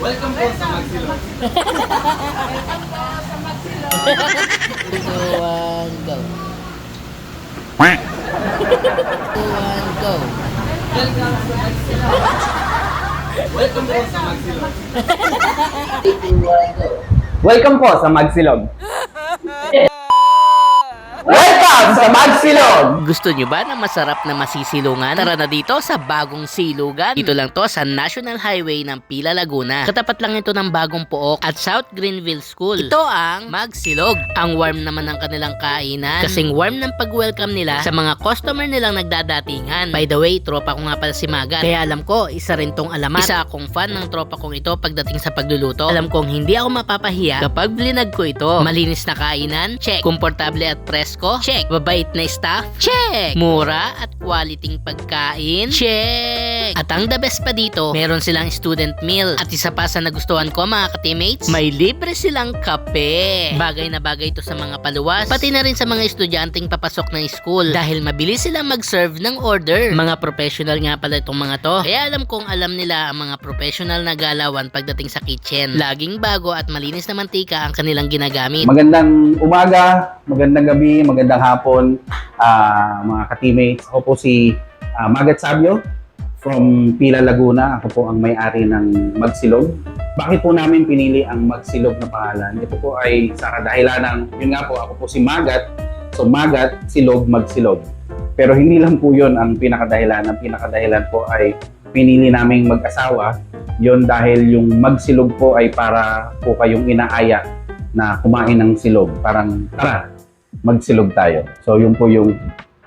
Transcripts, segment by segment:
Welcome po sa Magsilog. Two, one, go. One, go. Welcome sa Magsilog. Welcome po sa go. Welcome po sa Magsilog. Welcome sa Magsilog! Gusto nyo ba na masarap na masisilungan? Tara na dito sa bagong silugan. Dito lang to sa National Highway ng Pila, Laguna. Katapat lang ito ng bagong pook at South Greenville School. Ito ang Magsilog. Ang warm naman ng kanilang kainan. Kasing warm ng pag-welcome nila sa mga customer nilang nagdadatingan. By the way, tropa ko nga pala si Magat. Kaya alam ko, isa rin tong alamat. Isa akong fan ng tropa kong ito pagdating sa pagluluto. Alam kong hindi ako mapapahiya kapag blinag ko ito. Malinis na kainan? Check. Komportable at presko? Check. Babait na staff? Check. Mura at quality pagkain? Check. At ang the best pa dito, meron silang student meal. At isa pa sa nagustuhan ko mga ka-teammates, may libre silang kape. Bagay na bagay ito sa mga paluwas, pati na rin sa mga estudyanteng papasok ng school dahil mabilis silang mag-serve ng order. Mga professional nga pala itong mga to. Kaya alam kong alam nila ang mga professional na galawan pagdating sa kitchen. Laging bago at malinis na mantika ang kanilang ginagamit. Magandang umaga, magandang gabi, magandang hapon, ah, mga ka-teammates. Ako po si ah, Magat Sabio from Pila, Laguna. Ako po ang may-ari ng Magsilog. Bakit po namin pinili ang Magsilog na pangalan? Ito po ay sa kadahilan ng, yun nga po, ako po si Magat. So Magat, Silog, Magsilog. Pero hindi lang po yun ang pinakadahilan. Ang pinakadahilan po ay pinili naming mag-asawa. Yun dahil yung Magsilog po ay para po kayong inaaya na kumain ng silog. Parang, tara, magsilog tayo. So, yun po yung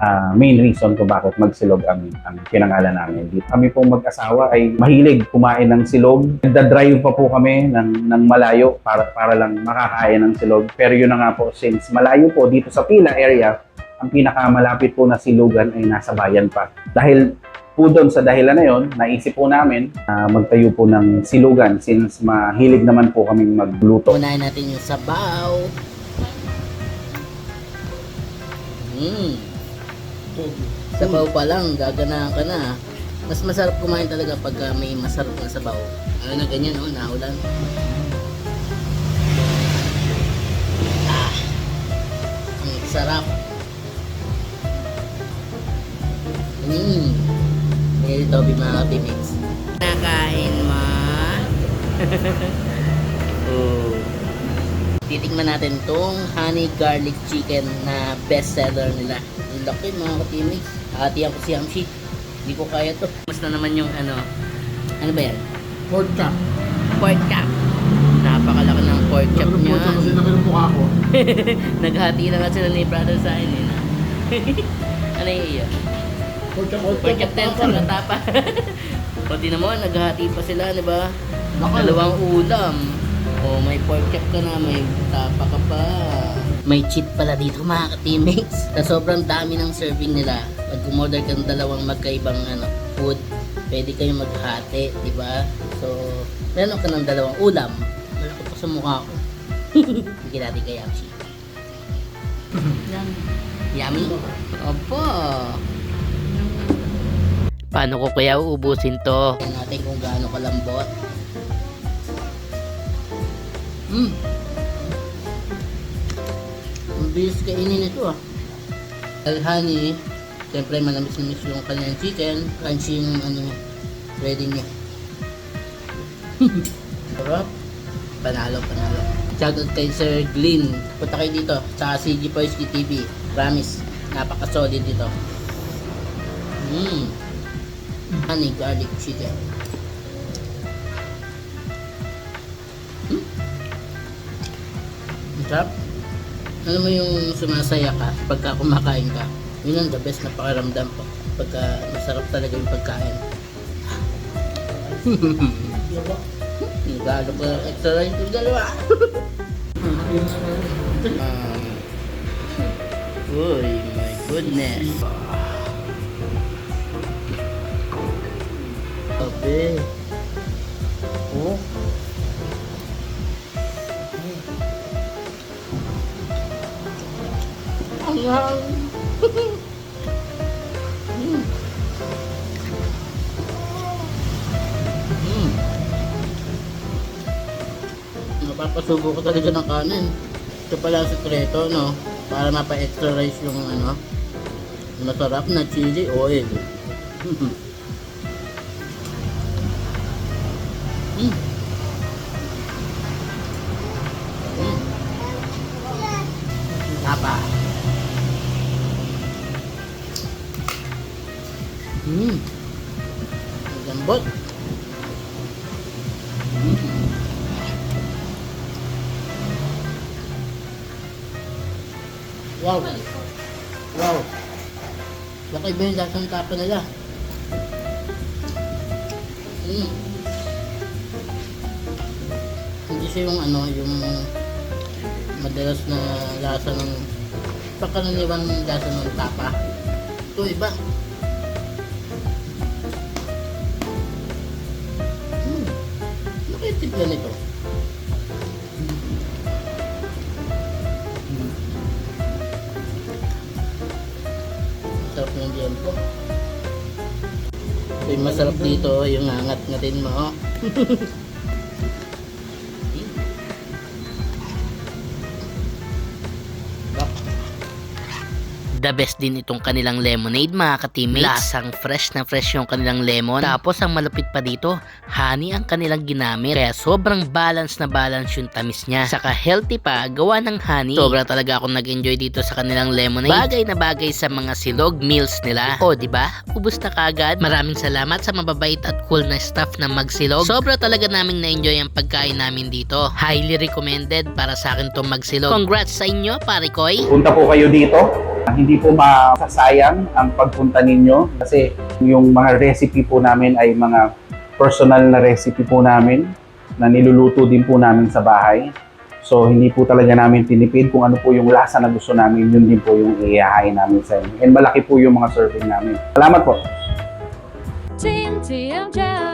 ah, main reason kung bakit magsilog ang, ang pinangalan namin. Kami pong mag-asawa ay mahilig kumain ng silog. Nagda-drive pa po kami ng, ng malayo para, para lang makakain ng silog. Pero yun na nga po, since malayo po dito sa Pila area, ang pinakamalapit po na silugan ay nasa bayan pa. Dahil po doon sa dahilan na yon, naisip po namin na magtayo po ng silugan since mahilig naman po kaming magluto. Unahin natin yung sabaw. Mm. Sabaw pa lang, gaganahan ka na. Mas masarap kumain talaga pag ah, may masarap na sabaw. Ano na ganyan, oh, nahulan. Ah, ang sarap. Mm. Ngayon ito, mga teammates. Nakain mo. Titikman natin tong honey garlic chicken na best seller nila. Ang laki mga ka-teammates. Hatihan ko si Hamshi. Hindi ko kaya to. Mas na naman yung ano. Ano ba yan? Pork chop. Pork chop. Napakalaki ng pork chop Pork niya. chop kasi namin ang mukha ko. Naghati na nga sila ni brother sa akin eh. ano yung iyo? Pork chop. Pork chop din sa katapa. Pati naman, naghati pa sila, di ba? Dalawang ulam. O, may pork chop ka na, may tapa ka pa. May cheat pala dito mga ka-teammates. Sa sobrang dami ng serving nila, pag umorder ka ng dalawang magkaibang ano, food, pwede kayong maghati, di ba? So, meron ka ng dalawang ulam. Malaki pa sa mukha ko. Sige natin kay Yamsi. Yummy? Opo. Paano ko kaya uubusin to? Tingnan natin kung gaano kalambot. Hmm. Ang bilis kainin ito ah. Al honey, siyempre manamis-namis yung kanyang chicken, crunchy yung ano ready niya. Sarap. Panalo, panalo. Shoutout kay Sir Glynn. Punta kayo dito. Tsaka si G Poisky TV. Promise. Napaka-solid dito. Mmm. Honey garlic chicken. Sarap. Alam mo yung sumasaya ka pagka kumakain ka. Yun ang the best na pakiramdam po. Pagka masarap talaga yung pagkain. Nagalo ko ng extra rice yung dalawa. um, uy, my goodness. Kape. Oh. Papasubo ko talaga ng kanin. Ito pala ang sekreto, no? Para mapa-extra rice yung ano, masarap na chili oil. mm. Mm. Tapa. Mm. Ang Wow. Wow. Baka iba yung lasang tapa nila. Mm. Hindi siya yung ano, yung madalas na lasa ng pangkaraniwang lasa ng tapa. Ito iba. Ano kaya tipla nito? Diyan ko. Yung masarap dito, yung angat natin mo. The best din itong kanilang lemonade mga ka-teammates. Lasang fresh na fresh yung kanilang lemon. Tapos ang malupit pa dito, honey ang kanilang ginamit. Kaya sobrang balance na balance yung tamis niya. Saka healthy pa, gawa ng honey. Sobra talaga ako nag-enjoy dito sa kanilang lemonade. Bagay na bagay sa mga silog meals nila. O, di ba? Ubus na kagad. Maraming salamat sa mababait at cool na staff na magsilog. Sobra talaga naming na-enjoy ang pagkain namin dito. Highly recommended para sa akin tong magsilog. Congrats sa inyo, pare Koy. Punta po kayo dito. Hindi po masasayang ang pagpunta ninyo kasi yung mga recipe po namin ay mga personal na recipe po namin na niluluto din po namin sa bahay. So hindi po talaga namin tinipid kung ano po yung lasa na gusto namin, yun din po yung ihahain namin sa inyo. And malaki po yung mga serving namin. Salamat po. Team TMJ.